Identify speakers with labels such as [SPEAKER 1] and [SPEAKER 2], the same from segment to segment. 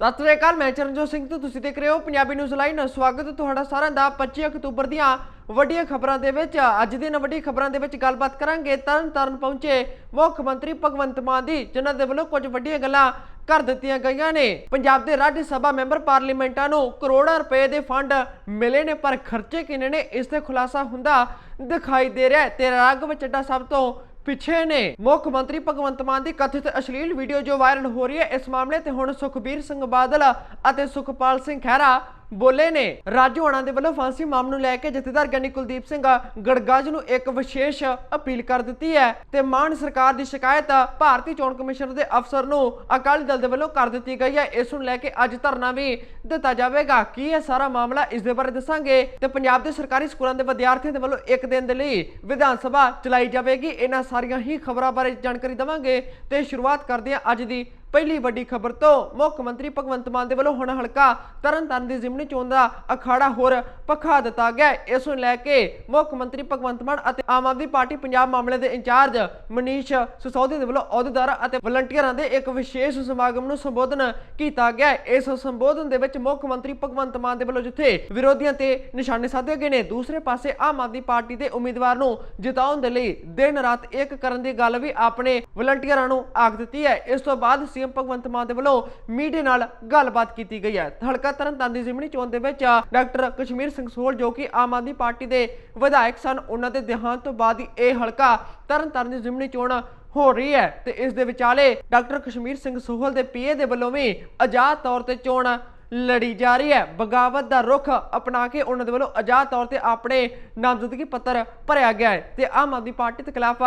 [SPEAKER 1] ਸਤਿ ਸ੍ਰੀ ਅਕਾਲ, ਮੈਂ ਚਰਨਜੋਤ ਸਿੰਘ ਤੇ ਤੁਸੀਂ ਦੇਖ ਰਹੇ ਹੋ ਪੰਜਾਬੀ ਨਿਊਜ਼ ਲਾਈਨ ਸਵਾਗਤ ਤੁਹਾਡਾ ਸਾਰਿਆਂ ਦਾ 25 ਅਕਤੂਬਰ ਦੀਆਂ ਵੱਡੀਆਂ ਖਬਰਾਂ ਦੇ ਵਿੱਚ। ਅੱਜ ਦੀਆਂ ਵੱਡੀਆਂ ਖਬਰਾਂ ਦੇ ਵਿੱਚ ਗੱਲਬਾਤ ਕਰਾਂਗੇ। ਤਰਨ ਤਾਰਨ ਪਹੁੰਚੇ ਮੁੱਖ ਮੰਤਰੀ ਭਗਵੰਤ ਮਾਨ ਦੀ, ਜਿਨ੍ਹਾਂ ਦੇ ਵੱਲੋਂ ਕੁਝ ਵੱਡੀਆਂ ਗੱਲਾਂ ਕਰ ਦਿੱਤੀਆਂ ਗਈਆਂ ਨੇ। ਪੰਜਾਬ ਦੇ ਰਾਜ ਸਭਾ ਮੈਂਬਰ ਪਾਰਲੀਮੈਂਟਾਂ ਨੂੰ ਕਰੋੜਾਂ ਰੁਪਏ ਦੇ ਫੰਡ ਮਿਲੇ ਨੇ, ਪਰ ਖਰਚੇ ਕਿੰਨੇ ਨੇ, ਇਸ ਤੇ ਖੁਲਾਸਾ ਹੁੰਦਾ ਦਿਖਾਈ ਦੇ ਰਿਹਾ ਹੈ। ਤੇ ਰਾਘਵ ਚੱਡਾ ਸਭ ਤੋਂ ਪਿੱਛੇ ਨੇ। ਮੁੱਖ ਮੰਤਰੀ ਭਗਵੰਤ ਮਾਨ ਦੀ ਕਥਿਤ ਅਸ਼ਲੀਲ ਵੀਡੀਓ ਜੋ ਵਾਇਰਲ ਹੋ ਰਹੀ ਹੈ, ਇਸ ਮਾਮਲੇ ਤੇ ਹੁਣ ਸੁਖਬੀਰ ਸਿੰਘ ਬਾਦਲ ਅਤੇ ਸੁਖਪਾਲ ਸਿੰਘ ਖਹਿਰਾ ਬੋਲੇ ਨੇ। ਰਾਜੂ ਹਣਾ ਦੇ ਵੱਲੋਂ ਫਾਂਸੀ ਮਾਮਲੇ ਨੂੰ ਲੈ ਕੇ ਜਥੇਦਾਰ ਗਿਆਨੀ ਕੁਲਦੀਪ ਸਿੰਘ ਗੜਗਾਜ ਨੂੰ ਇੱਕ ਵਿਸ਼ੇਸ਼ ਅਪੀਲ ਕਰ ਦਿੱਤੀ ਹੈ ਤੇ ਮਾਨ ਸਰਕਾਰ ਦੀ ਸ਼ਿਕਾਇਤ ਭਾਰਤੀ ਚੋਣ ਕਮਿਸ਼ਨ ਦੇ ਅਫਸਰ ਨੂੰ ਅਕਾਲੀ ਦਲ ਦੇ ਵੱਲੋਂ ਕਰ ਦਿੱਤੀ ਗਈ ਹੈ। ਇਸ ਨੂੰ ਲੈ ਕੇ ਅੱਜ ਧਰਨਾ ਵੀ ਦਿੱਤਾ ਜਾਵੇਗਾ। ਕੀ ਇਹ ਸਾਰਾ ਮਾਮਲਾ ਇਸ ਦੇ ਬਾਰੇ ਦੱਸਾਂਗੇ ਤੇ ਪੰਜਾਬ ਦੇ ਸਰਕਾਰੀ ਸਕੂਲਾਂ ਦੇ ਵਿਦਿਆਰਥੀਆਂ ਦੇ ਵੱਲੋਂ ਇੱਕ ਦਿਨ ਦੇ ਲਈ ਵਿਧਾਨ ਸਭਾ ਚਲਾਈ ਜਾਵੇਗੀ। ਇਹਨਾਂ ਸਾਰੀਆਂ ਹੀ ਖਬਰਾਂ ਬਾਰੇ ਜਾਣਕਾਰੀ ਦਵਾਂਗੇ ਤੇ ਸ਼ੁਰੂਆਤ ਕਰਦੇ ਹਾਂ ਅੱਜ ਦੀ ਪਹਿਲੀ ਵੱਡੀ ਖਬਰ ਤੋਂ ਮੁੱਖ ਮੰਤਰੀ ਭਗਵੰਤ ਮਾਨ ਦੇ ਵੱਲੋਂ ਹੁਣ ਹਲਕਾ ਤਰਨਤਾਰਨ ਦੀ ਜ਼ਿਮਨੀ ਚੋਣ ਦਾ ਅਖਾੜਾ ਹੋਰ ਪਖਾ ਦਿੱਤਾ ਗਿਆ ਇਸ ਨੂੰ ਲੈ ਕੇ ਮੁੱਖ ਮੰਤਰੀ ਭਗਵੰਤ ਮਾਨ ਅਤੇ ਆਮ ਆਦਮੀ ਪਾਰਟੀ ਪੰਜਾਬ ਮਾਮਲੇ ਦੇ ਇੰਚਾਰਜ ਮਨੀਸ਼ ਸਿਸੋਦੀ ਦੇ ਵੱਲੋਂ ਅਹੁਦੇਦਾਰਾਂ ਅਤੇ ਵਲੰਟੀਅਰਾਂ ਦੇ ਇੱਕ ਵਿਸ਼ੇਸ਼ ਸਮਾਗਮ ਨੂੰ ਸੰਬੋਧਨ ਕੀਤਾ ਗਿਆ ਇਸ ਸੰਬੋਧਨ ਦੇ ਵਿੱਚ ਮੁੱਖ ਮੰਤਰੀ ਭਗਵੰਤ ਮਾਨ ਦੇ ਵੱਲੋਂ ਜਿੱਥੇ ਵਿਰੋਧੀਆਂ ਤੇ ਨਿਸ਼ਾਨੇ ਸਾਧੇ ਗਏ ਨੇ, ਦੂਸਰੇ ਪਾਸੇ ਆਮ ਆਦਮੀ ਪਾਰਟੀ ਦੇ ਉਮੀਦਵਾਰ ਨੂੰ ਜਿਤਾਉਣ ਦੇ ਲਈ ਦਿਨ ਰਾਤ ਇੱਕ ਕਰਨ ਦੀ ਗੱਲ ਵੀ ਆਪਣੇ ਵਲੰਟੀਅਰਾਂ ਨੂੰ ਆਖ ਦਿੱਤੀ ਹੈ। ਇਸ ਤੋਂ ਬਾਅਦ ਸੀਐਮ ਭਗਵੰਤ ਮਾਨ ਦੇ ਵੱਲੋਂ ਮੀਡੀਆ ਨਾਲ ਗੱਲਬਾਤ ਕੀਤੀ ਗਈ ਹੈ। ਹਲਕਾ ਤਰਨਤਾਰਨ ਦੀ ਜ਼ਿਮਨੀ ਚੋਣ ਦੇ ਵਿੱਚ ਡਾਕਟਰ ਕਸ਼ਮੀਰ ਸਿੰਘ ਸੋਹਲ ਜੋ ਕਿ ਆਮ ਆਦਮੀ ਪਾਰਟੀ ਦੇ ਵਿਧਾਇਕ ਸਨ, ਉਹਨਾਂ ਦੇ ਦੇਹਾਂਤ ਤੋਂ ਬਾਅਦ ਇਹ ਹਲਕਾ ਤਰਨਤਾਰਨ ਦੀ ਜ਼ਿਮਨੀ ਚੋਣ ਹੋ ਰਹੀ ਹੈ ਤੇ ਇਸ ਦੇ ਵਿਚਾਲੇ ਡਾਕਟਰ ਕਸ਼ਮੀਰ ਸਿੰਘ ਸੋਹਲ ਦੇ ਪੀਏ ਦੇ ਵੱਲੋਂ ਵੀ ਆਜ਼ਾਦ ਤੌਰ ਤੇ ਚੋਣ ਲੜੀ ਜਾ ਰਹੀ ਹੈ। ਬਗਾਵਤ ਦਾ ਰੁਖ ਅਪਣਾ ਕੇ ਉਹਨਾਂ ਦੇ ਵੱਲੋਂ ਆਜ਼ਾਦ ਤੌਰ ਤੇ ਆਪਣੇ ਨਾਮਜ਼ਦਗੀ ਪੱਤਰ ਭਰਿਆ ਗਿਆ ਹੈ ਤੇ ਆਮ ਆਦਮੀ ਪਾਰਟੀ ਦੇ ਖਿਲਾਫ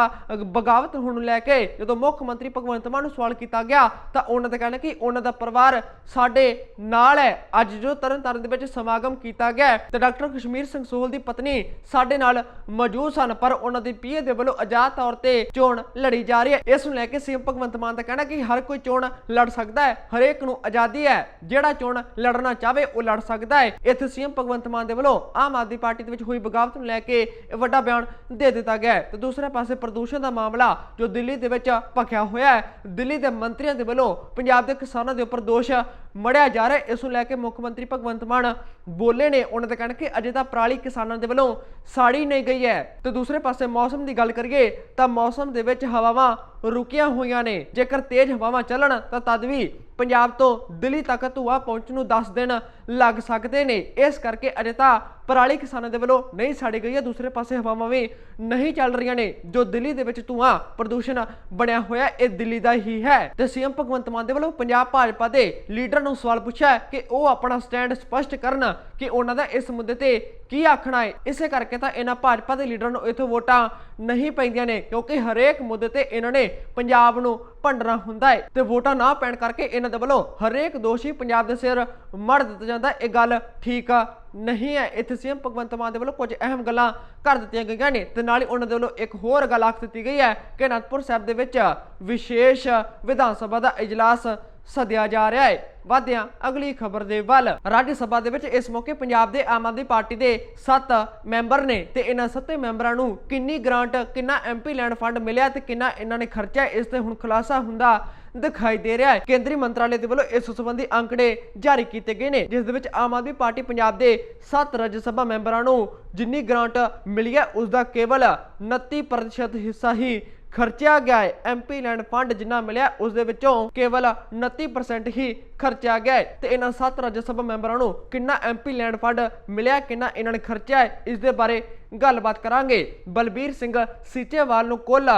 [SPEAKER 1] ਬਗਾਵਤ ਹੋਣ ਨੂੰ ਲੈ ਕੇ ਜਦੋਂ ਮੁੱਖ ਮੰਤਰੀ ਭਗਵੰਤ ਮਾਨ ਨੂੰ ਸਵਾਲ ਕੀਤਾ ਗਿਆ ਤਾਂ ਉਹਨਾਂ ਦਾ ਕਹਿਣਾ ਕਿ ਉਹਨਾਂ ਦਾ ਪਰਿਵਾਰ ਸਾਡੇ ਨਾਲ ਹੈ। ਅੱਜ ਜੋ ਤਰਨਤਾਰਨ ਦੇ ਵਿੱਚ ਸਮਾਗਮ ਕੀਤਾ ਗਿਆ ਹੈ ਤੇ ਡਾਕਟਰ ਕਸ਼ਮੀਰ ਸਿੰਘ ਸੋਹਲ ਦੀ ਪਤਨੀ ਸਾਡੇ ਨਾਲ ਮੌਜੂਦ ਸਨ, ਪਰ ਉਹਨਾਂ ਦੀ ਪੀਏ ਦੇ ਵੱਲੋਂ ਆਜ਼ਾਦ ਤੌਰ ਤੇ ਚੋਣ ਲੜੀ ਜਾ ਰਹੀ ਹੈ। ਇਸ ਨੂੰ ਲੈ ਕੇ ਸੀਐਮ ਭਗਵੰਤ ਮਾਨ ਦਾ ਕਹਿਣਾ ਕਿ ਹਰ ਕੋਈ ਚੋਣ ਲੜ ਸਕਦਾ ਹੈ, ਹਰੇਕ ਨੂੰ ਆਜ਼ਾਦੀ ਹੈ। ਜਿਹੜਾ ਚੋਣ ਲੜਨਾ ਚਾਹਵੇ, ਉਹ ਲੜ ਸਕਦਾ ਹੈ। ਇੱਥੇ ਸੀਐਮ ਭਗਵੰਤ ਮਾਨ ਦੇ ਵੱਲੋਂ ਆਮ ਆਦਮੀ ਪਾਰਟੀ ਦੇ ਵਿੱਚ ਹੋਈ ਬਗਾਵਤ ਨੂੰ ਲੈ ਕੇ ਵੱਡਾ ਬਿਆਨ ਦੇ ਦਿੱਤਾ ਗਿਆ ਹੈ। ਤੇ ਦੂਸਰੇ ਪਾਸੇ ਪ੍ਰਦੂਸ਼ਣ ਦਾ ਮਾਮਲਾ ਜੋ ਦਿੱਲੀ ਦੇ ਵਿੱਚ ਭਖਿਆ ਹੋਇਆ ਹੈ, ਦਿੱਲੀ ਦੇ ਮੰਤਰੀਆਂ ਦੇ ਵੱਲੋਂ ਪੰਜਾਬ ਦੇ ਕਿਸਾਨਾਂ ਦੇ ਉੱਪਰ ਦੋਸ਼ ਮੜਿਆ ਜਾ ਰਿਹਾ ਹੈ। ਇਸ ਨੂੰ ਲੈ ਕੇ ਮੁੱਖ ਮੰਤਰੀ ਭਗਵੰਤ ਮਾਨ ਬੋਲੇ ਨੇ। ਉਹਨਾਂ ਦਾ ਕਹਿਣਾ ਕਿ ਅਜੇ ਤਾਂ ਪਰਾਲੀ ਕਿਸਾਨਾਂ ਦੇ ਵੱਲੋਂ ਸਾੜੀ ਨਹੀਂ ਗਈ ਹੈ। ਤੇ ਦੂਸਰੇ ਪਾਸੇ ਮੌਸਮ ਦੀ ਗੱਲ ਕਰੀਏ, ਤਾਂ ਮੌਸਮ ਦੇ ਵਿੱਚ ਹਵਾਵਾਂ ਰੁਕੀਆਂ ਹੋਈਆਂ ਨੇ। ਜੇਕਰ ਤੇਜ਼ ਹਵਾਵਾਂ ਚੱਲਣ, ਤਾਂ ਤਦ ਵੀ ਪੰਜਾਬ ਤੋਂ ਦਿੱਲੀ ਤੱਕ ਧੂਆ ਪਹੁੰਚਣ ਨੂੰ 10 ਦਿਨ ਲੱਗ ਸਕਦੇ ਨੇ। ਇਸ ਕਰਕੇ ਅਜੇ ਤਾਂ ਪਰਾਲੀ ਕਿਸਾਨਾਂ ਦੇ ਵੱਲੋਂ ਨਹੀਂ ਸਾੜੀ ਗਈ ਹੈ। ਦੂਸਰੇ ਪਾਸੇ ਹਵਾਵਾਂ ਵੀ ਨਹੀਂ ਚੱਲ ਰਹੀਆਂ ਨੇ। ਜੋ ਦਿੱਲੀ ਦੇ ਵਿੱਚ ਧੂਆ ਪ੍ਰਦੂਸ਼ਣ ਬਣਿਆ ਹੋਇਆ ਇਹ ਦਿੱਲੀ ਦਾ ਹੀ ਹੈ। ਤੇ ਸੀਐਮ ਭਗਵੰਤ ਮਾਨ ਦੇ ਵੱਲੋਂ ਪੰਜਾਬ ਭਾਜਪਾ ਦੇ ਲੀਡਰ ਨੂੰ ਸਵਾਲ ਪੁੱਛਿਆ ਕਿ ਉਹ ਆਪਣਾ ਸਟੈਂਡ ਸਪਸ਼ਟ ਕਰਨ ਕਿ ਉਹਨਾਂ ਦਾ ਇਸ ਮੁੱਦੇ ਤੇ ਕੀ ਆਖਣਾ ਹੈ। ਇਸੇ ਕਰਕੇ ਤਾਂ ਇਹਨਾਂ ਭਾਜਪਾ ਦੇ ਲੀਡਰਾਂ ਨੂੰ ਇਥੋਂ ਵੋਟਾਂ ਨਹੀਂ ਪੈਂਦੀਆਂ ਨੇ, ਕਿਉਂਕਿ ਹਰੇਕ ਮੁੱਦੇ ਤੇ ਇਹਨਾਂ ਨੇ ਪੰਜਾਬ ਨੂੰ ਭੰਡਣਾ ਹੁੰਦਾ ਹੈ। ਤੇ ਵੋਟਾਂ ਨਾ ਪੈਣ ਕਰਕੇ ਇਹਨਾਂ ਦੇ ਵੱਲੋਂ ਹਰੇਕ ਦੋਸ਼ੀ ਪੰਜਾਬ ਦੇ ਸਿਰ ਮੜ ਦਿੱਤਾ ਜਾਂਦਾ ਹੈ। ਇਹ ਗੱਲ ਠੀਕ ਨਹੀਂ ਹੈ ਇੱਥੇ ਸੀਐਮ ਭਗਵੰਤ ਮਾਨ ਦੇ ਵੱਲੋਂ ਕੁਝ ਅਹਿਮ ਗੱਲਾਂ ਕਰ ਦਿੱਤੀਆਂ ਗਈਆਂ ਨੇ ਤੇ ਨਾਲ ਹੀ ਉਹਨਾਂ ਦੇ ਵੱਲੋਂ ਇੱਕ ਹੋਰ ਗੱਲ ਆਖ ਦਿੱਤੀ ਗਈ ਹੈ ਕਿ ਅਨੰਦਪੁਰ ਸਾਹਿਬ ਦੇ ਵਿੱਚ ਵਿਸ਼ੇਸ਼ ਵਿਧਾਨ ਸਭਾ ਦਾ ਇਜਲਾਸ ਸੱਦਿਆ ਜਾ ਰਿਹਾ ਹੈ ਵਾਦਿਆਂ ਅਗਲੀ ਖਬਰ ਦੇ ਵੱਲ ਰਾਜ ਸਭਾ ਦੇ ਵਿੱਚ ਇਸ ਮੌਕੇ ਪੰਜਾਬ ਦੇ ਆਮ ਆਦਮੀ ਪਾਰਟੀ ਦੇ 7 ਮੈਂਬਰ ਨੇ ਤੇ ਇਹਨਾਂ ਸੱਤੇ ਮੈਂਬਰਾਂ ਨੂੰ ਕਿੰਨੀ ਗ੍ਰਾਂਟ, ਕਿੰਨਾ ਐਮਪੀ ਲੈਂਡ ਫੰਡ ਮਿਲਿਆ ਤੇ ਕਿੰਨਾ ਇਹਨਾਂ ਨੇ ਖਰਚਿਆ, ਇਸ ਤੇ ਹੁਣ ਖੁਲਾਸਾ ਹੁੰਦਾ ਦਿਖਾਈ ਦੇ ਰਿਹਾ ਹੈ। ਕੇਂਦਰੀ ਮੰਤਰਾਲੇ ਦੇ ਵੱਲੋਂ ਇਸ ਸੰਬੰਧੀ ਅੰਕੜੇ ਜਾਰੀ ਕੀਤੇ ਗਏ ਨੇ, ਜਿਸ ਦੇ ਵਿੱਚ ਆਮ ਆਦਮੀ ਪਾਰਟੀ ਪੰਜਾਬ ਦੇ 7 ਰਾਜ ਸਭਾ ਮੈਂਬਰਾਂ ਨੂੰ ਜਿੰਨੀ ਗ੍ਰਾਂਟ ਮਿਲੀ ਹੈ, ਉਸ ਦਾ ਕੇਵਲ 29% ਹਿੱਸਾ ਹੀ ਖਰਚਿਆ ਗਿਆ ਹੈ। ਐਮਪੀ ਲੈਂਡ ਫੰਡ ਜਿੰਨਾ ਮਿਲਿਆ, ਉਸ ਦੇ ਵਿੱਚੋਂ ਕੇਵਲ 29% ਹੀ ਖਰਚਿਆ ਗਿਆ ਹੈ। ਤੇ ਇਹਨਾਂ ਸੱਤ ਰਾਜ ਸਭਾ ਮੈਂਬਰਾਂ ਨੂੰ ਕਿੰਨਾ ਐਮਪੀ ਲੈਂਡ ਫੰਡ ਮਿਲਿਆ, ਕਿੰਨਾ ਇਹਨਾਂ ਨੇ ਖਰਚਿਆ ਹੈ, ਇਸ ਦੇ ਬਾਰੇ ਗੱਲਬਾਤ ਕਰਾਂਗੇ। ਬਲਬੀਰ ਸਿੰਘ ਸੀਚੇਵਾਲ ਨੂੰ ਕੁੱਲ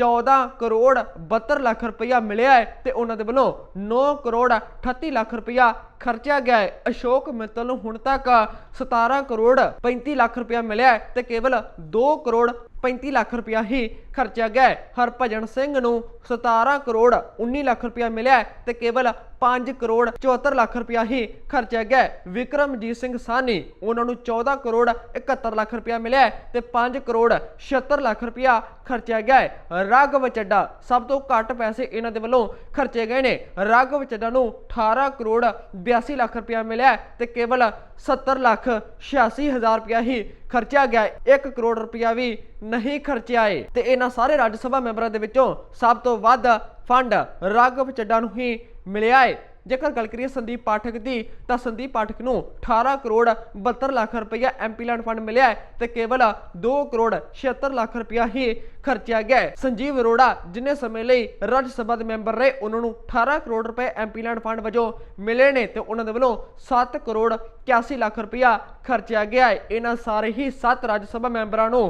[SPEAKER 1] 14 ਕਰੋੜ 72 ਲੱਖ ਰੁਪਇਆ ਮਿਲਿਆ ਹੈ ਤੇ ਉਹਨਾਂ ਦੇ ਵੱਲੋਂ 9 ਕਰੋੜ 38 ਲੱਖ ਰੁਪਇਆ ਖਰਚਿਆ ਗਿਆ ਹੈ। ਅਸ਼ੋਕ ਮਿੱਤਲ ਨੂੰ ਹੁਣ ਤੱਕ 17 ਕਰੋੜ 35 ਲੱਖ ਰੁਪਇਆ ਮਿਲਿਆ ਹੈ ਤੇ ਕੇਵਲ 2 ਕਰੋੜ 35 ਲੱਖ ਰੁਪਇਆ ਹੀ ਖਰਚਿਆ ਗਿਆ ਹੈ। ਹਰਭਜਨ ਸਿੰਘ ਨੂੰ 17 ਕਰੋੜ 19 ਲੱਖ ਰੁਪਇਆ ਮਿਲਿਆ ਹੈ ਤੇ ਕੇਵਲ 5 ਕਰੋੜ 74 ਲੱਖ ਰੁਪਇਆ ਹੀ ਖਰਚਿਆ ਗਿਆ ਵਿਕਰਮਜੀਤ ਸਿੰਘ ਸਾਨੀ ਉਹਨਾਂ ਨੂੰ 14 ਕਰੋੜ 71 ਲੱਖ ਰੁਪਇਆ ਮਿਲਿਆ ਹੈ ਤੇ 5 ਕਰੋੜ 76 ਲੱਖ ਰੁਪਇਆ ਖਰਚਿਆ ਗਿਆ ਹੈ। ਰਾਘਵ ਚੱਡਾ ਸਭ ਤੋਂ ਘੱਟ ਪੈਸੇ ਇਹਨਾਂ ਦੇ ਵੱਲੋਂ ਖਰਚੇ ਗਏ ਨੇ। ਰਾਘਵ ਚੱਡਾ ਨੂੰ 18 ਕਰੋੜ 82 ਲੱਖ ਰੁਪਇਆ ਮਿਲਿਆ ਹੈ ਤੇ ਕੇਵਲ 70 ਲੱਖ 86 ਹਜ਼ਾਰ ਰੁਪਇਆ ਹੀ ਖਰਚਿਆ ਗਿਆ ਹੈ। 1 ਕਰੋੜ ਰੁਪਇਆ ਵੀ ਨਹੀਂ ਖਰਚਿਆ ਏ। ਤੇ ਇਹਨਾਂ ਸਾਰੇ ਰਾਜ ਸਭਾ ਮੈਂਬਰਾਂ ਦੇ ਵਿੱਚੋਂ ਸਭ ਤੋਂ ਵੱਧ ਫੰਡ ਰਾਘਵ ਚੱਡਾ ਨੂੰ ਹੀ ਮਿਲਿਆ ਹੈ ਜੇਕਰ ਗੱਲ ਕਰੀਏ ਸੰਦੀਪ ਪਾਠਕ ਦੀ, ਤਾਂ ਸੰਦੀਪ ਪਾਠਕ ਨੂੰ 18 ਕਰੋੜ 72 ਲੱਖ ਰੁਪਇਆ ਐਮਪੀ ਲੈਂਡ ਫੰਡ ਮਿਲਿਆ ਹੈ ਤੇ ਕੇਵਲ 2 ਕਰੋੜ 76 ਲੱਖ ਰੁਪਇਆ ਹੀ ਖਰਚਿਆ ਗਿਆ ਹੈ ਸੰਜੀਵ ਅਰੋੜਾ, ਜਿੰਨੇ ਸਮੇਂ ਲਈ ਰਾਜ ਸਭਾ ਦੇ ਮੈਂਬਰ ਰਹੇ, ਉਹਨਾਂ ਨੂੰ 18 ਕਰੋੜ ਰੁਪਏ ਐਮਪੀ ਲੈਂਡ ਫੰਡ ਵਜੋਂ ਮਿਲੇ ਨੇ ਤੇ ਉਹਨਾਂ ਦੇ ਵੱਲੋਂ 7 ਕਰੋੜ 81 ਲੱਖ ਰੁਪਇਆ ਖਰਚਿਆ ਗਿਆ ਹੈ ਇਹਨਾਂ ਸਾਰੇ ਹੀ 7 ਰਾਜ ਸਭਾ ਮੈਂਬਰਾਂ ਨੂੰ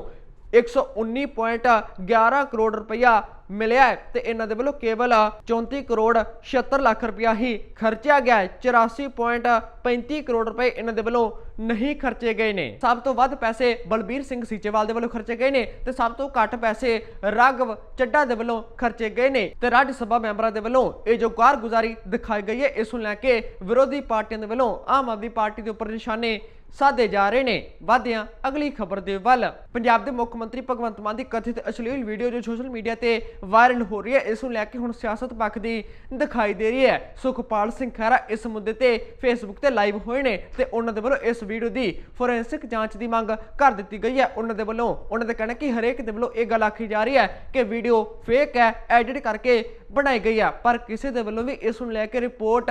[SPEAKER 1] 119.11 ਕਰੋੜ ਰੁਪਇਆ ਮਿਲਿਆ ਤੇ ਇਹਨਾਂ ਦੇ ਵੱਲੋਂ ਕੇਵਲ 34 ਕਰੋੜ 76 ਲੱਖ ਰੁਪਇਆ ਹੀ ਖਰਚਿਆ ਗਿਆ ਹੈ। 84.35 ਕਰੋੜ ਰੁਪਏ ਇਹਨਾਂ ਦੇ ਵੱਲੋਂ ਨਹੀਂ ਖਰਚੇ ਗਏ ਨੇ। ਸਭ ਤੋਂ ਵੱਧ ਪੈਸੇ ਬਲਬੀਰ ਸਿੰਘ ਸੀਚੇਵਾਲ ਦੇ ਵੱਲੋਂ ਖਰਚੇ ਗਏ ਨੇ ਤੇ ਸਭ ਤੋਂ ਘੱਟ ਪੈਸੇ ਰਾਘਵ ਚੱਡਾ ਦੇ ਵੱਲੋਂ ਖਰਚੇ ਗਏ ਨੇ ਤੇ ਰਾਜ ਸਭਾ ਮੈਂਬਰਾਂ ਦੇ ਵੱਲੋਂ ਇਹ ਜੋ ਕਾਰਗੁਜ਼ਾਰੀ ਦਿਖਾਈ ਗਈ ਹੈ, ਇਸ ਨੂੰ ਲੈ ਕੇ ਵਿਰੋਧੀ ਪਾਰਟੀਆਂ ਦੇ ਵੱਲੋਂ ਆਮ ਆਦਮੀ ਪਾਰਟੀ ਦੇ ਉੱਪਰ ਨਿਸ਼ਾਨੇ ਸਾਧੇ ਜਾ ਰਹੇ ਨੇ। ਵਾਧਿਆਂ, ਅਗਲੀ ਖਬਰ ਦੇ ਵੱਲ। ਪੰਜਾਬ ਦੇ ਮੁੱਖ ਮੰਤਰੀ ਭਗਵੰਤ ਮਾਨ ਦੀ ਕਥਿਤ ਅਸ਼ਲੀਲ ਵੀਡੀਓ ਜੋ ਸੋਸ਼ਲ ਮੀਡੀਆ ਤੇ ਵਾਇਰਲ ਹੋ ਰਹੀ ਹੈ, ਇਸ ਨੂੰ ਲੈ ਕੇ ਹੁਣ ਸਿਆਸਤ ਪੱਖ ਦੀ ਦਿਖਾਈ ਦੇ ਰਹੀ ਹੈ। ਸੁਖਪਾਲ ਸਿੰਘ ਖਹਿਰਾ ਇਸ ਮੁੱਦੇ ਤੇ ਫੇਸਬੁੱਕ ਤੇ ਲਾਈਵ ਹੋਏ ਨੇ ਤੇ ਉਹਨਾਂ ਦੇ ਵੱਲੋਂ ਇਸ ਵੀਡੀਓ ਦੀ ਫੋਰੈਂਸਿਕ ਜਾਂਚ ਦੀ ਮੰਗ ਕਰ ਦਿੱਤੀ ਗਈ ਹੈ। ਉਹਨਾਂ ਦੇ ਵੱਲੋਂ, ਉਹਨਾਂ ਦਾ ਕਹਿਣਾ ਕਿ ਹਰੇਕ ਦੇ ਵੱਲੋਂ ਇਹ ਗੱਲ ਆਖੀ ਜਾ ਰਹੀ ਹੈ ਕਿ ਵੀਡੀਓ ਫੇਕ ਹੈ ਐਡਿਟ ਕਰਕੇ ਬਣਾਈ ਗਈ ਹੈ, ਪਰ ਕਿਸੇ ਦੇ ਵੱਲੋਂ ਵੀ ਇਸ ਨੂੰ ਲੈ ਕੇ ਰਿਪੋਰਟ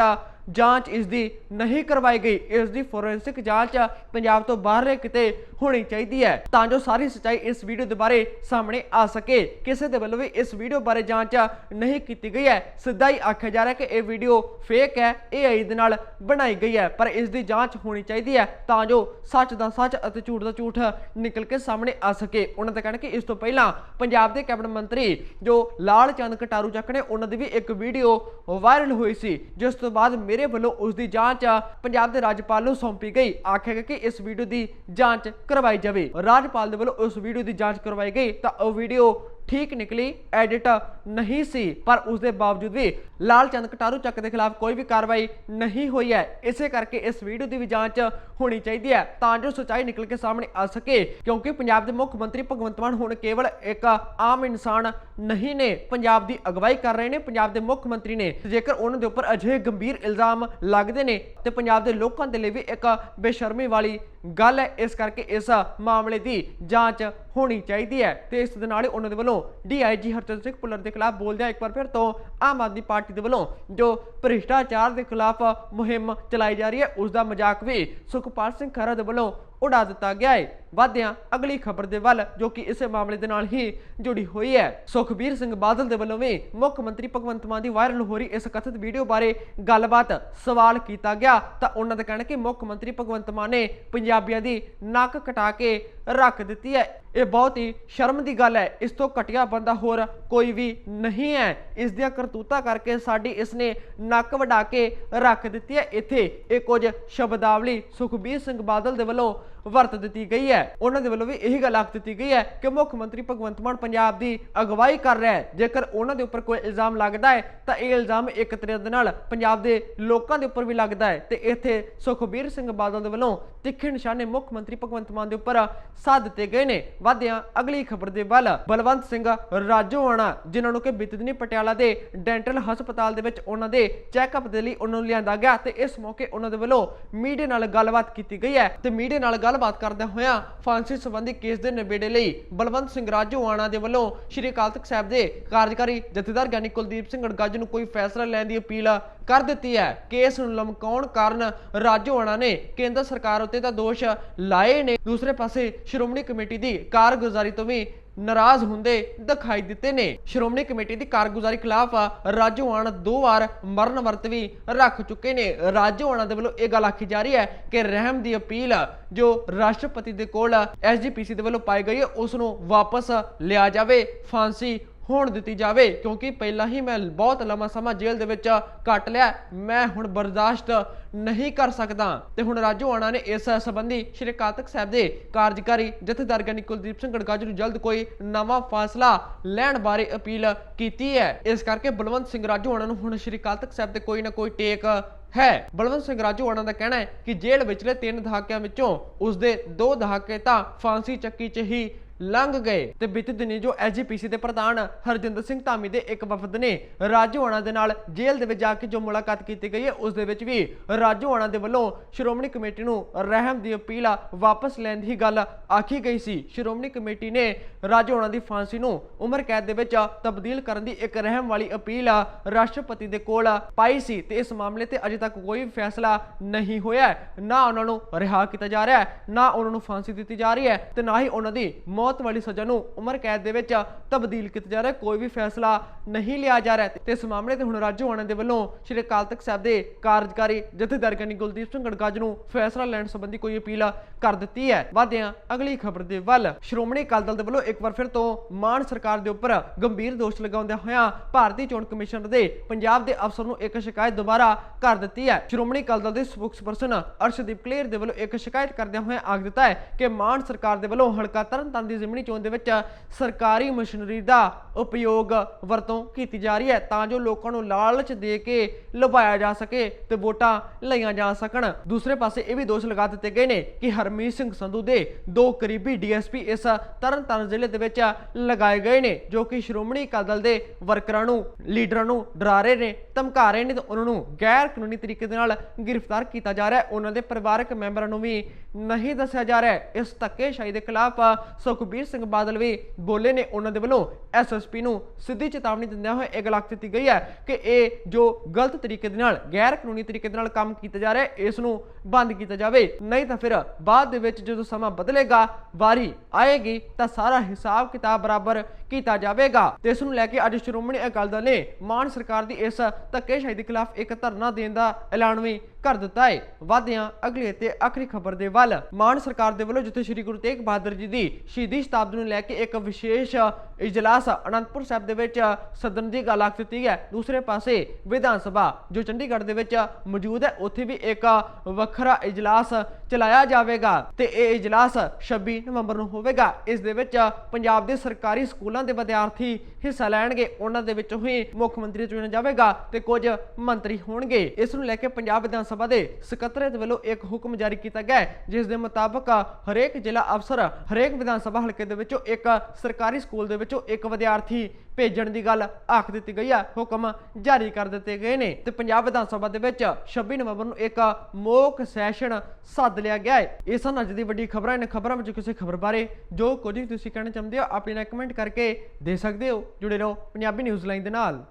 [SPEAKER 1] ਜਾਂਚ ਇਸ ਦੀ ਨਹੀਂ ਕਰਵਾਈ ਗਈ। ਇਸ ਦੀ ਫੋਰੈਂਸਿਕ ਜਾਂਚ ਪੰਜਾਬ ਤੋਂ ਬਾਹਰਲੇ ਕਿਤੇ ਹੋਣੀ ਚਾਹੀਦੀ ਹੈ। ਤਾਂ ਜੋ ਸਾਰੀ ਸੱਚਾਈ ਇਸ ਵੀਡੀਓ ਦੇ ਬਾਰੇ ਸਾਹਮਣੇ ਆ ਸਕੇ। ਕਿਸੇ ਦੇ ਵੱਲੋਂ ਵੀ ਇਸ ਵੀਡੀਓ ਬਾਰੇ ਜਾਂਚ ਨਹੀਂ ਕੀਤੀ ਗਈ ਹੈ। ਸਿੱਧਾ ਹੀ ਆਖਿਆ ਜਾ ਰਿਹਾ ਕਿ ਇਹ ਵੀਡੀਓ ਫੇਕ ਹੈ। AI ਦੇ ਨਾਲ ਬਣਾਈ ਗਈ ਹੈ। ਪਰ ਇਸ ਦੀ ਜਾਂਚ ਹੋਣੀ ਚਾਹੀਦੀ ਹੈ ਤਾਂ ਜੋ ਸੱਚ ਦਾ ਸੱਚ ਅਤੇ ਝੂਠ ਦਾ ਝੂਠ ਨਿਕਲ ਕੇ ਸਾਹਮਣੇ ਆ ਸਕੇ। ਉਹਨਾਂ ਦਾ ਕਹਿਣਾ ਕਿ ਇਸ ਤੋਂ ਪਹਿਲਾਂ ਪੰਜਾਬ ਦੇ ਕੈਬਨਿਟ ਮੰਤਰੀ ਜੋ ਲਾਲ ਚੰਦ ਕਟਾਰੂ ਚੱਕ ਨੇ, ਉਹਨਾਂ ਦੀ ਵੀ ਇੱਕ ਵੀਡੀਓ ਵਾਇਰਲ ਹੋਈ ਸੀ। ਜਿਸ ਤੋਂ ਬਾਅਦ ਮੇਰੇ ਵੱਲੋਂ ਉਸ ਦੀ ਜਾਂਚ ਪੰਜਾਬ ਦੇ ਰਾਜਪਾਲ ਨੂੰ ਸੌਂਪੀ ਗਈ। ਆਖਿਆ ਗਿਆ ਕਿ ਇਸ ਵੀਡੀਓ ਦੀ ਜਾਂਚ ਕਰਵਾਈ ਜਾਵੇ। ਰਾਜਪਾਲ ਦੇ ਵੱਲੋਂ ਉਸ ਵੀਡੀਓ ਦੀ ਜਾਂਚ ਕਰਵਾਈ ਗਈ ਤਾਂ ਉਹ ਵੀਡੀਓ ਠੀਕ ਨਿਕਲੀ ਐਡਿਟ ਨਹੀਂ ਸੀ, ਪਰ ਉਸ ਦੇ ਬਾਵਜੂਦ ਵੀ ਲਾਲ ਚੰਦ ਕਟਾਰੂ ਚੱਕ ਦੇ ਖਿਲਾਫ ਕੋਈ ਵੀ ਕਾਰਵਾਈ ਨਹੀਂ ਹੋਈ ਹੈ। ਇਸੇ ਕਰਕੇ ਇਸ ਵੀਡੀਓ ਦੀ ਵੀ ਜਾਂਚ ਹੋਣੀ ਚਾਹੀਦੀ ਹੈ ਤਾਂ ਜੋ ਸੱਚਾਈ ਨਿਕਲ ਕੇ ਸਾਹਮਣੇ ਆ ਸਕੇ, ਕਿਉਂਕਿ ਪੰਜਾਬ ਦੇ ਮੁੱਖ ਮੰਤਰੀ ਭਗਵੰਤ ਮਾਨ ਹੁਣ ਕੇਵਲ ਇੱਕ ਆਮ ਇਨਸਾਨ ਨਹੀਂ ਨੇ, ਪੰਜਾਬ ਦੀ ਅਗਵਾਈ ਕਰ ਰਹੇ ਨੇ, ਪੰਜਾਬ ਦੇ ਮੁੱਖ ਮੰਤਰੀ ਨੇ। ਜੇਕਰ ਉਹਨਾਂ ਦੇ ਉੱਪਰ ਅਜਿਹੇ ਗੰਭੀਰ ਇਲਜ਼ਾਮ ਲੱਗਦੇ ਨੇ, ਤੇ ਪੰਜਾਬ ਦੇ ਲੋਕਾਂ ਦੇ ਲਈ ਵੀ ਇੱਕ ਬੇਸ਼ਰਮੀ ਵਾਲੀ ਗੱਲ ਹੈ। ਇਸ ਕਰਕੇ ਇਸ ਮਾਮਲੇ ਦੀ ਜਾਂਚ ਹੋਣੀ ਚਾਹੀਦੀ ਹੈ। ਤੇ ਇਸ ਦੇ ਨਾਲ ਹੀ ਉਹਨਾਂ ਦੇ ਵੱਲੋਂ ਡੀਆਈਜੀ ਹਰਚੰਦ ਸਿੰਘ ਭੁੱਲਰ ਦੇ ਖਿਲਾਫ ਬੋਲਦਿਆਂ ਇੱਕ ਵਾਰ ਫਿਰ ਤੋਂ ਆਮ ਆਦਮੀ ਪਾਰਟੀ ਦੇ ਵੱਲੋਂ ਜੋ ਭ੍ਰਿਸ਼ਟਾਚਾਰ ਦੇ ਖਿਲਾਫ ਮੁਹਿੰਮ ਚਲਾਈ ਜਾ ਰਹੀ ਹੈ, ਉਸ ਦਾ ਮਜ਼ਾਕ ਵੀ ਸੁਖਪਾਲ ਸਿੰਘ ਖਹਿਰਾ ਦੇ ਵੱਲੋਂ ਉਡਾ ਦਿੱਤਾ ਗਿਆ ਹੈ ਵਾਧਿਆਂ ਅਗਲੀ ਖਬਰ ਦੇ ਵੱਲ, ਜੋ ਕਿ ਇਸੇ ਮਾਮਲੇ ਦੇ ਨਾਲ ਹੀ ਜੁੜੀ ਹੋਈ ਹੈ। ਸੁਖਬੀਰ ਸਿੰਘ ਬਾਦਲ ਦੇ ਵੱਲੋਂ ਵੀ ਮੁੱਖ ਮੰਤਰੀ ਭਗਵੰਤ ਮਾਨ ਦੀ ਵਾਇਰਲ ਹੋ ਰਹੀ ਇਸ ਕਥਿਤ ਵੀਡੀਓ ਬਾਰੇ ਗੱਲਬਾਤ, ਸਵਾਲ ਕੀਤਾ ਗਿਆ। ਤਾਂ ਉਹਨਾਂ ਦਾ ਕਹਿਣਾ ਕਿ ਮੁੱਖ ਮੰਤਰੀ ਭਗਵੰਤ ਮਾਨ ਨੇ ਪੰਜਾਬੀਆਂ ਦੀ ਨੱਕ ਕਟਾ ਕੇ ਰੱਖ ਦਿੱਤੀ ਹੈ। ਇਹ ਬਹੁਤ ਹੀ ਸ਼ਰਮ ਦੀ ਗੱਲ ਹੈ। ਇਸ ਤੋਂ ਘਟੀਆ ਬੰਦਾ ਹੋਰ ਕੋਈ ਵੀ ਨਹੀਂ ਹੈ। ਇਸ ਦੀਆਂ ਕਰਤੂਤਾਂ ਕਰਕੇ ਸਾਡੀ ਇਸ ਨੇ ਨੱਕ ਵਡਾ ਕੇ ਰੱਖ ਦਿੱਤੀ ਹੈ। ਇੱਥੇ ਇਹ ਕੁਝ ਸ਼ਬਦਾਵਲੀ ਸੁਖਬੀਰ ਸਿੰਘ ਬਾਦਲ ਦੇ ਵੱਲੋਂ ਵਰਤ ਦਿੱਤੀ ਗਈ ਹੈ। ਉਹਨਾਂ ਦੇ ਵੱਲੋਂ ਵੀ ਇਹੀ ਗੱਲ ਆਖ ਦਿੱਤੀ ਗਈ ਹੈ ਕਿ ਮੁੱਖ ਮੰਤਰੀ ਭਗਵੰਤ ਮਾਨ ਪੰਜਾਬ ਦੀ ਅਗਵਾਈ ਕਰ ਰਿਹਾ ਹੈ। ਜੇਕਰ ਉਹਨਾਂ ਦੇ ਉੱਪਰ ਕੋਈ ਇਲਜ਼ਾਮ ਲੱਗਦਾ ਹੈ, ਤਾਂ ਇਹ ਇਲਜ਼ਾਮ ਇੱਕ ਤਰ੍ਹਾਂ ਦੇ ਨਾਲ ਪੰਜਾਬ ਦੇ ਲੋਕਾਂ ਦੇ ਉੱਪਰ ਵੀ ਲੱਗਦਾ ਹੈ। ਤੇ ਇੱਥੇ ਸੁਖਬੀਰ ਸਿੰਘ ਬਾਦਲ ਦੇ ਵੱਲੋਂ ਤਿੱਖੇ ਨਿਸ਼ਾਨੇ ਮੁੱਖ ਮੰਤਰੀ ਭਗਵੰਤ ਮਾਨ ਦੇ ਉੱਪਰ ਸਾਧ ਦਿੱਤੇ ਗਏ ਨੇ। ਵਾਧਿਆਂ ਅਗਲੀ ਖਬਰ ਦੇ ਵੱਲ ਬਲਵੰਤ ਸਿੰਘ ਰਾਜੋਆਣਾ, ਜਿਨ੍ਹਾਂ ਨੂੰ ਕਿ ਬੀਤੇ ਦਿਨੀ ਪਟਿਆਲਾ ਦੇ ਡੈਂਟਲ ਹਸਪਤਾਲ ਦੇ ਵਿੱਚ ਉਹਨਾਂ ਦੇ ਚੈੱਕਅਪ ਦੇ ਲਈ ਉਹਨਾਂ ਨੂੰ ਲਿਆਂਦਾ ਗਿਆ। ਤੇ ਇਸ ਮੌਕੇ ਉਹਨਾਂ ਦੇ ਵੱਲੋਂ ਮੀਡੀਆ ਨਾਲ ਗੱਲਬਾਤ ਕੀਤੀ ਗਈ ਹੈ। ਤੇ ਮੀਡੀਆ ਨਾਲ ਗੱਲ ਗੱਲਬਾਤ ਕਰਦਿਆਂ ਹੋਇਆਂ ਫਾਂਸੀ ਸੰਬੰਧੀ ਕੇਸ ਦੇ ਨਿਬੇੜੇ ਲਈ ਬਲਵੰਤ ਸਿੰਘ ਰਾਜੋਆਣਾ ਦੇ ਵੱਲੋਂ ਸ਼੍ਰੀ ਅਕਾਲ ਤਖਤ ਸਾਹਿਬ ਦੇ ਕਾਰਜਕਾਰੀ ਜਥੇਦਾਰ ਗਿਆਨੀ ਕੁਲਦੀਪ ਸਿੰਘ ਗੜਗੱਜ ਨੂੰ ਕੋਈ ਫੈਸਲਾ ਲੈਣ ਦੀ ਅਪੀਲ ਕਰ ਦਿੱਤੀ ਹੈ। ਕੇਸ ਨੂੰ ਲਮਕਾਉਣ ਕਾਰਨ ਰਾਜੋਆਣਾ ਨੇ ਕੇਂਦਰ ਸਰਕਾਰ ਉੱਤੇ ਤਾਂ ਦੋਸ਼ ਲਾਏ ਨੇ। ਦੂਸਰੇ ਪਾਸੇ ਸ਼੍ਰੋਮਣੀ ਕਮੇਟੀ ਦੀ ਕਾਰਗੁਜ਼ਾਰੀ ਤੋਂ ਵੀ ਨਾਰਾਜ਼ ਹੁੰਦੇ ਦਿਖਾਈ ਦਿੱਤੇ ਨੇ। ਸ਼੍ਰੋਮਣੀ ਕਮੇਟੀ ਦੀ ਕਾਰਗੁਜ਼ਾਰੀ ਖਿਲਾਫ ਰਾਜੋਆਣਾ ਦੋ ਵਾਰ ਮਰਨ ਵਰਤ ਵੀ ਰੱਖ ਚੁੱਕੇ ਨੇ। ਰਾਜੋਆਣਾ ਦੇ ਵੱਲੋਂ ਇਹ ਗੱਲ ਆਖੀ ਜਾ ਰਹੀ ਹੈ ਕਿ ਰਹਿਮ ਦੀ ਅਪੀਲ ਜੋ ਰਾਸ਼ਟਰਪਤੀ ਦੇ ਕੋਲ ਐਸਜੀਪੀਸੀ ਦੇ ਵੱਲੋਂ ਪਾਈ ਗਈ ਹੈ, ਉਸ ਨੂੰ ਵਾਪਸ ਲਿਆ ਜਾਵੇ। ਫਾਂਸੀ ਹੋਣ ਦਿੱਤੀ ਜਾਵੇ, ਕਿਉਂਕਿ ਪਹਿਲਾਂ ਹੀ ਮੈਂ ਬਹੁਤ ਲੰਮਾ ਸਮਾਂ ਜੇਲ੍ਹ ਦੇ ਵਿੱਚ ਕੱਟ ਲਿਆ, ਮੈਂ ਹੁਣ ਬਰਦਾਸ਼ਤ ਨਹੀਂ ਕਰ ਸਕਦਾ। ਤੇ ਹੁਣ ਰਾਜੋਆਣਾ ਨੇ ਇਸ ਸੰਬੰਧੀ ਸ਼੍ਰੀ ਅਕਾਲ ਸਾਹਿਬ ਦੇ ਕਾਰਜਕਾਰੀ ਜਥੇਦਾਰ ਗਿਆਨੀ ਕੁਲਦੀਪ ਸਿੰਘ ਗੜਗੱਜ ਨੂੰ ਜਲਦ ਕੋਈ ਨਵਾਂ ਫੈਸਲਾ ਲੈਣ ਬਾਰੇ ਅਪੀਲ ਕੀਤੀ ਹੈ। ਇਸ ਕਰਕੇ ਬਲਵੰਤ ਸਿੰਘ ਰਾਜੋਆਣਾ ਨੂੰ ਹੁਣ ਸ਼੍ਰੀ ਅਕਾਲ ਸਾਹਿਬ ਤੇ ਕੋਈ ਨਾ ਕੋਈ ਟੇਕ ਹੈ। ਬਲਵੰਤ ਸਿੰਘ ਰਾਜੋਆਣਾ ਦਾ ਕਹਿਣਾ ਹੈ ਕਿ ਜੇਲ੍ਹ ਵਿਚਲੇ ਤਿੰਨ ਦਹਾਕਿਆਂ ਵਿੱਚੋਂ ਉਸਦੇ ਦੋ ਦਹਾਕੇ ਤਾਂ ਫਾਂਸੀ ਚੱਕੀ 'ਚ ਹੀ ਲੰਘ ਗਏ। ਤੇ ਬੀਤੇ ਦਿਨੀ ਜੋ ਐਸਜੀਪੀਸੀ ਦੇ ਪ੍ਰਧਾਨ ਹਰਜਿੰਦਰ ਸਿੰਘ ਧਾਮੀ ਦੇ ਇੱਕ ਵਫਦ ਨੇ ਰਾਜੋਆਣਾ ਦੇ ਨਾਲ ਜੇਲ੍ਹ ਦੇ ਵਿੱਚ ਜਾ ਕੇ ਜੋ ਮੁਲਾਕਾਤ ਕੀਤੀ ਗਈ ਹੈ, ਉਸ ਦੇ ਵਿੱਚ ਵੀ ਰਾਜੋਆਣਾ ਦੇ ਵੱਲੋਂ ਸ਼੍ਰੋਮਣੀ ਕਮੇਟੀ ਨੂੰ ਰਹਿਮ ਦੀ ਅਪੀਲ ਵਾਪਸ ਲੈਣ ਦੀ ਗੱਲ ਆਖੀ ਗਈ ਸੀ। ਸ਼੍ਰੋਮਣੀ ਕਮੇਟੀ ਨੇ ਰਾਜੋਆਣਾ ਦੀ ਫਾਂਸੀ ਨੂੰ ਉਮਰ ਕੈਦ ਦੇ ਵਿੱਚ ਤਬਦੀਲ ਕਰਨ ਦੀ ਇੱਕ ਰਹਿਮ ਵਾਲੀ ਅਪੀਲ ਰਾਸ਼ਟਰਪਤੀ ਦੇ ਕੋਲ ਪਾਈ ਸੀ ਤੇ ਇਸ ਮਾਮਲੇ ਤੇ ਅਜੇ ਤੱਕ ਕੋਈ ਫੈਸਲਾ ਨਹੀਂ ਹੋਇਆ ਨਾ ਉਹਨਾਂ ਨੂੰ ਰਿਹਾ ਕੀਤਾ ਜਾ ਰਿਹਾ ਹੈ, ਨਾ ਉਹਨਾਂ ਨੂੰ ਫਾਂਸੀ ਦਿੱਤੀ ਜਾ ਰਹੀ ਹੈ ਤੇ ਨਾ ਹੀ ਉਹਨਾਂ ਦੀ ਮੌਤ ਵਾਲੀ ਸਜ਼ਾ ਨੂੰ ਉਮਰ ਕੈਦ ਦੇ ਵਿੱਚ ਤਬਦੀਲ ਕੀਤਾ ਜਾ ਰਿਹਾ ਕੋਈ ਵੀ ਫੈਸਲਾ ਨਹੀਂ ਲਿਆ ਜਾ ਰਿਹਾ ਤੇ ਇਸ ਮਾਮਲੇ ਤੇ ਹੁਣ ਰਾਜੋਆਣਾ ਦੇ ਵੱਲੋਂ ਸ਼੍ਰੀ ਅਕਾਲ ਤਖਤ ਸਾਹਿਬ ਦੇ ਕਾਰਜਕਾਰੀ ਜਥੇਦਾਰ ਕਨੀ ਗੁਲਦੀਪ ਸਿੰਘ ਗੜਗਾਜ ਨੂੰ ਫੈਸਲਾ ਲੈਣ ਸੰਬੰਧੀ ਕੋਈ ਅਪੀਲ ਕਰ ਦਿੱਤੀ ਹੈ। ਵਾਦਿਆਂ ਅਗਲੀ ਖਬਰ ਦੇ ਵੱਲ ਸ਼੍ਰੋਮਣੀ ਅਕਾਲੀ ਦਲ ਦੇ ਵੱਲੋਂ ਇੱਕ ਵਾਰ ਫਿਰ ਤੋਂ ਮਾਨ ਸਰਕਾਰ ਦੇ ਉੱਪਰ ਗੰਭੀਰ ਦੋਸ਼ ਲਗਾਉਂਦਿਆਂ ਹੋਇਆ ਭਾਰਤੀ ਚੋਣ ਕਮਿਸ਼ਨ ਦੇ ਪੰਜਾਬ ਦੇ ਅਫਸਰ ਨੂੰ ਇੱਕ ਸ਼ਿਕਾਇਤ ਦੁਬਾਰਾ ਕਰ ਦਿੱਤੀ ਹੈ। ਸ਼੍ਰੋਮਣੀ ਅਕਾਲੀ ਦਲ ਦੇ ਸਪੋਕਸਪਰਸਨ ਅਰਸ਼ਦੀਪ ਕਲੇਰ ਦੇ ਵੱਲੋਂ ਇੱਕ ਸ਼ਿਕਾਇਤ ਕਰਦਿਆਂ ਹੋਇਆ ਆਖ ਦਿੱਤਾ ਹੈ ਕਿ ਮਾਨ ਸਰਕਾਰ ਦੇ ਵੱਲੋਂ ਹਲਕਾ ਤਰਨਤਾਰਨ ਦੀ ਜ਼ਿਮਨੀ ਚੋਣ ਦੇ ਵਿੱਚ ਸਰਕਾਰੀ ਮਸ਼ੀਨਰੀ ਦਾ ਉਪਯੋਗ ਵਰਤੋਂ ਕੀਤੀ ਜਾ ਰਹੀ ਹੈ ਤਾਂ ਜੋ ਲੋਕਾਂ ਨੂੰ ਲਾਲਚ ਦੇ ਕੇ ਲੁਭਾਇਆ ਜਾ ਸਕੇ ਤੇ ਵੋਟਾਂ ਲਈਆਂ ਜਾ ਸਕਣ। ਦੂਸਰੇ ਪਾਸੇ ਇਹ ਵੀ ਦੋਸ਼ ਲਗਾ ਦਿੱਤੇ ਗਏ ਨੇ ਕਿ ਹਰਮੀਤ ਸਿੰਘ ਸੰਧੂ ਦੇ ਦੋ ਕਰੀਬੀ ਡੀਐਸਪੀ ਇਸ ਤਰਨਤਾਰਨ ਜ਼ਿਲ੍ਹੇ ਦੇ ਵਿੱਚ ਲਗਾਏ ਗਏ ਨੇ, ਜੋ ਕਿ ਸ਼੍ਰੋਮਣੀ ਅਕਾਲੀ ਦਲ ਦੇ ਵਰਕਰਾਂ ਨੂੰ, ਲੀਡਰਾਂ ਨੂੰ ਡਰਾ ਰਹੇ ਨੇ, ਧਮਕਾ ਰਹੇ ਨੇ ਤੇ ਉਹਨਾਂ ਨੂੰ ਗੈਰ ਕਾਨੂੰਨੀ ਤਰੀਕੇ ਦੇ ਨਾਲ ਗ੍ਰਿਫਤਾਰ ਕੀਤਾ ਜਾ ਰਿਹਾ ਹੈ। ਉਹਨਾਂ ਦੇ ਪਰਿਵਾਰਕ ਮੈਂਬਰਾਂ ਨੂੰ ਵੀ ਨਹੀਂ ਦੱਸਿਆ ਜਾ ਰਿਹਾ ਇਸ ਧੱਕੇਸ਼ਾਹੀ ਦੇ ਖਿਲਾਫ ਸੁਖਬੀਰ ਸਿੰਘ ਬਾਦਲ ਵੀ ਬੋਲੇ ਨੇ ਉਹਨਾਂ ਦੇ ਵੱਲੋਂ। ਐਸਐਸਪੀ ਨੂੰ ਸਿੱਧੀ ਚੇਤਾਵਨੀ ਦਿੰਦਿਆਂ ਹੋਏ ਇਹ ਗੱਲ ਆਖ ਦਿੱਤੀ ਗਈ ਹੈ ਕਿ ਇਹ ਜੋ ਗਲਤ ਤਰੀਕੇ ਦੇ ਨਾਲ ਗੈਰ ਕਾਨੂੰਨੀ ਤਰੀਕੇ ਦੇ ਨਾਲ ਕੰਮ ਕੀਤਾ ਜਾ ਰਿਹਾ ਹੈ ਇਸ ਨੂੰ ਬੰਦ ਕੀਤਾ ਜਾਵੇ। ਨਹੀਂ ਤਾਂ ਫਿਰ ਬਾਅਦ ਦੇ ਵਿੱਚ ਜਦੋਂ ਸਮਾਂ ਬਦਲੇਗਾ, ਵਾਰੀ ਆਏਗੀ, ਤਾਂ ਸਾਰਾ ਹਿਸਾਬ ਕਿਤਾਬ ਬਰਾਬਰ ਕੀਤਾ ਜਾਵੇਗਾ। ਤੇ ਇਸ ਨੂੰ ਲੈ ਕੇ ਅੱਜ ਸ਼੍ਰੋਮਣੀ ਅਕਾਲੀ ਦਲ ਨੇ ਮਾਨ ਸਰਕਾਰ ਦੀ ਇਸ ਧੱਕੇਸ਼ਾਹੀ ਦੇ ਖਿਲਾਫ ਇੱਕ ਧਰਨਾ ਦੇਣ ਦਾ ਐਲਾਨ ਵੀ ਕਰ ਦਿੱਤਾ ਹੈ। ਵਾਦਿਆਂ ਅਗਲੇ ਤੇ ਆਖਰੀ ਖਬਰ ਦੇ ਵੱਲ ਮਾਨ ਸਰਕਾਰ ਦੇ ਵੱਲੋਂ ਜਿੱਥੇ ਸ੍ਰੀ ਗੁਰੂ ਤੇਗ ਬਹਾਦਰ ਜੀ ਦੀ ਸ਼ਹੀਦੀ ਸ਼ਤਾਬਦੀ ਨੂੰ ਲੈ ਕੇ ਇੱਕ ਵਿਸ਼ੇਸ਼ ਇਜਲਾਸ ਅਨੰਦਪੁਰ ਸਾਹਿਬ ਦੇ ਵਿੱਚ ਸਦਨ ਦੀ ਗੱਲ ਆਖ ਦਿੱਤੀ ਹੈ। ਦੂਸਰੇ ਪਾਸੇ ਵਿਧਾਨ ਸਭਾ, ਜੋ ਚੰਡੀਗੜ੍ਹ ਦੇ ਵਿੱਚ ਮੌਜੂਦ ਹੈ, ਉੱਥੇ ਵੀ ਇੱਕ ਵੱਖਰਾ ਇਜਲਾਸ ਚਲਾਇਆ ਜਾਵੇਗਾ ਤੇ ਇਹ ਇਜਲਾਸ 26 ਨਵੰਬਰ ਨੂੰ ਹੋਵੇਗਾ। ਇਸ ਦੇ ਵਿੱਚ ਪੰਜਾਬ ਦੇ ਸਰਕਾਰੀ ਸਕੂਲਾਂ ਦੇ ਵਿਦਿਆਰਥੀ ਹਿੱਸਾ ਲੈਣਗੇ। ਉਹਨਾਂ ਦੇ ਵਿੱਚੋਂ ਹੀ ਮੁੱਖ ਮੰਤਰੀ ਚੁਣਿਆ ਜਾਵੇਗਾ ਤੇ ਕੁਝ ਮੰਤਰੀ ਹੋਣਗੇ। ਇਸ ਨੂੰ ਲੈ ਕੇ ਪੰਜਾਬ ਵਿਧਾਨ ਸਭਾ ਦੇ ਸਕੱਤਰੇਤ ਵੱਲੋਂ ਇੱਕ ਹੁਕਮ ਜਾਰੀ ਕੀਤਾ ਗਿਆ ਹੈ, ਜਿਸ ਦੇ ਮੁਤਾਬਕ ਹਰੇਕ ਜ਼ਿਲ੍ਹਾ ਅਫਸਰ ਹਰੇਕ ਵਿਧਾਨ ਸਭਾ ਹਲਕੇ ਦੇ ਵਿੱਚੋਂ ਇੱਕ ਸਰਕਾਰੀ ਸਕੂਲ ਦੇ ਵਿੱਚੋਂ ਇੱਕ ਵਿਦਿਆਰਥੀ ਭੇਜਣ ਦੀ ਗੱਲ ਆਖ ਦਿੱਤੀ ਗਈ ਹੈ। ਹੁਕਮ ਜਾਰੀ ਕਰ ਦਿੱਤੇ ਗਏ ਨੇ ਤੇ ਪੰਜਾਬ ਵਿਧਾਨ ਸਭਾ ਦੇ ਵਿੱਚ 26 ਨਵੰਬਰ ਨੂੰ ਇੱਕ ਮੋਕ ਸੈਸ਼ਨ ਸੱਦ ਲਿਆ ਗਿਆ ਹੈ। ਇਹ ਸਨ ਅੱਜ ਦੀ ਵੱਡੀ ਖਬਰਾਂ ਨੇ ਖਬਰਾਂ ਵਿੱਚ ਕਿਸੇ ਖਬਰ ਬਾਰੇ ਜੋ ਕੁਝ ਵੀ ਤੁਸੀਂ ਕਹਿਣਾ ਚਾਹੁੰਦੇ ਹੋ ਆਪਣੇ ਨਾਲ ਕਮੈਂਟ ਕਰਕੇ ਦੇ ਸਕਦੇ ਹੋ। ਜੁੜੇ ਰਹੋ ਪੰਜਾਬੀ ਨਿਊਜ਼ ਲਾਈਨ ਦੇ ਨਾਲ।